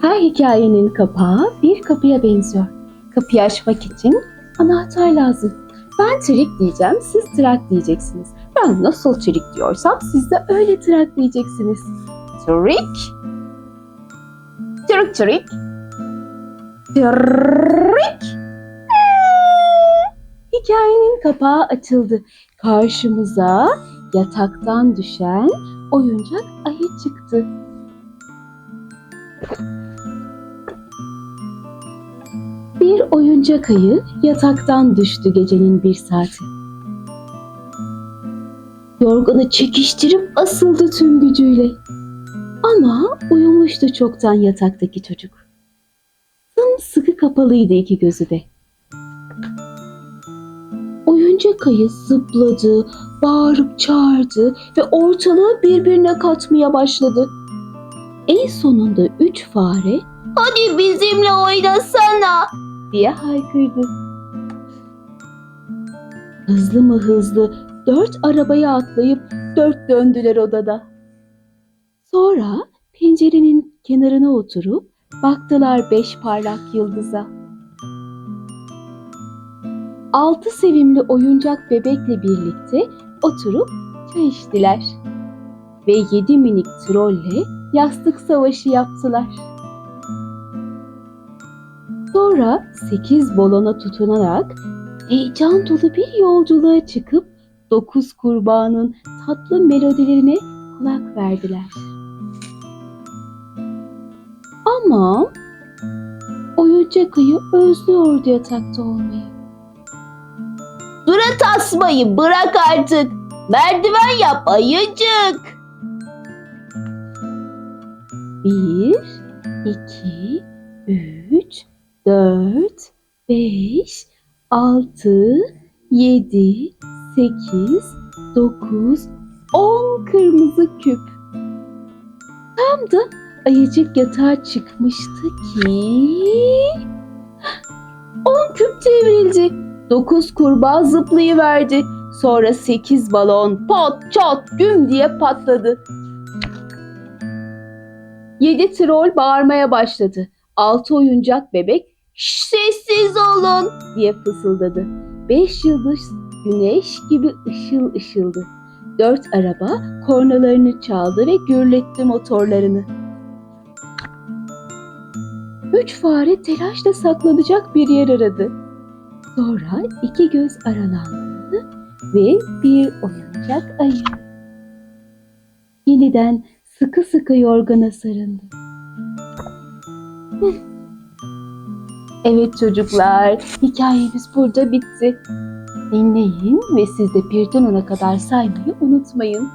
Her hikayenin kapağı bir kapıya benziyor. Kapıyı açmak için anahtar lazım. Ben trik diyeceğim, siz trak diyeceksiniz. Ben nasıl trik diyorsam siz de öyle trak diyeceksiniz. Trik. Trik trik. Trik. Hikayenin kapağı açıldı. Karşımıza yataktan düşen oyuncak ayı çıktı. Oyuncak ayı yataktan düştü gecenin bir saati. Yorganı çekiştirip asıldı tüm gücüyle. Ama uyumuştu çoktan yataktaki çocuk. Sımsıkı kapalıydı iki gözü de. Oyuncak ayı zıpladı, bağırıp çağırdı ve ortalığı birbirine katmaya başladı. En sonunda üç fare Hadi bizimle oynasana. Diye haykırdı. Hızlı mı hızlı dört arabaya atlayıp dört döndüler odada. Sonra pencerenin kenarına oturup baktılar beş parlak yıldıza. Altı sevimli oyuncak bebekle birlikte oturup çay içtiler. Ve yedi minik trolle yastık savaşı yaptılar. Sonra sekiz balona tutunarak heyecan dolu bir yolculuğa çıkıp dokuz kurbanın tatlı melodilerine kulak verdiler. Ama oyuncak ayı özlüyordu yatakta olmayı. Dura tasmayı bırak artık. Merdiven yap ayıcık. Bir, iki, üç, dört, beş, altı, yedi, sekiz, dokuz, on kırmızı küp. Tam da ayıcık yatağa çıkmıştı ki... On küp devrildi. Dokuz kurbağa zıplayıverdi. Sonra sekiz balon pat çat güm diye patladı. Yedi troll bağırmaya başladı. Altı oyuncak bebek "Şş, sessiz olun diye fısıldadı. Beş yıldız güneş gibi ışıl ışıldı. Dört araba kornalarını çaldı ve gürletti motorlarını. Üç fare telaşla saklanacak bir yer aradı. Sonra iki göz aralandı ve bir oyuncak ayı. Yeniden sıkı sıkı yorgana sarıldı. Evet çocuklar, hikayemiz burada bitti. Dinleyin ve siz de birden ona kadar saymayı unutmayın.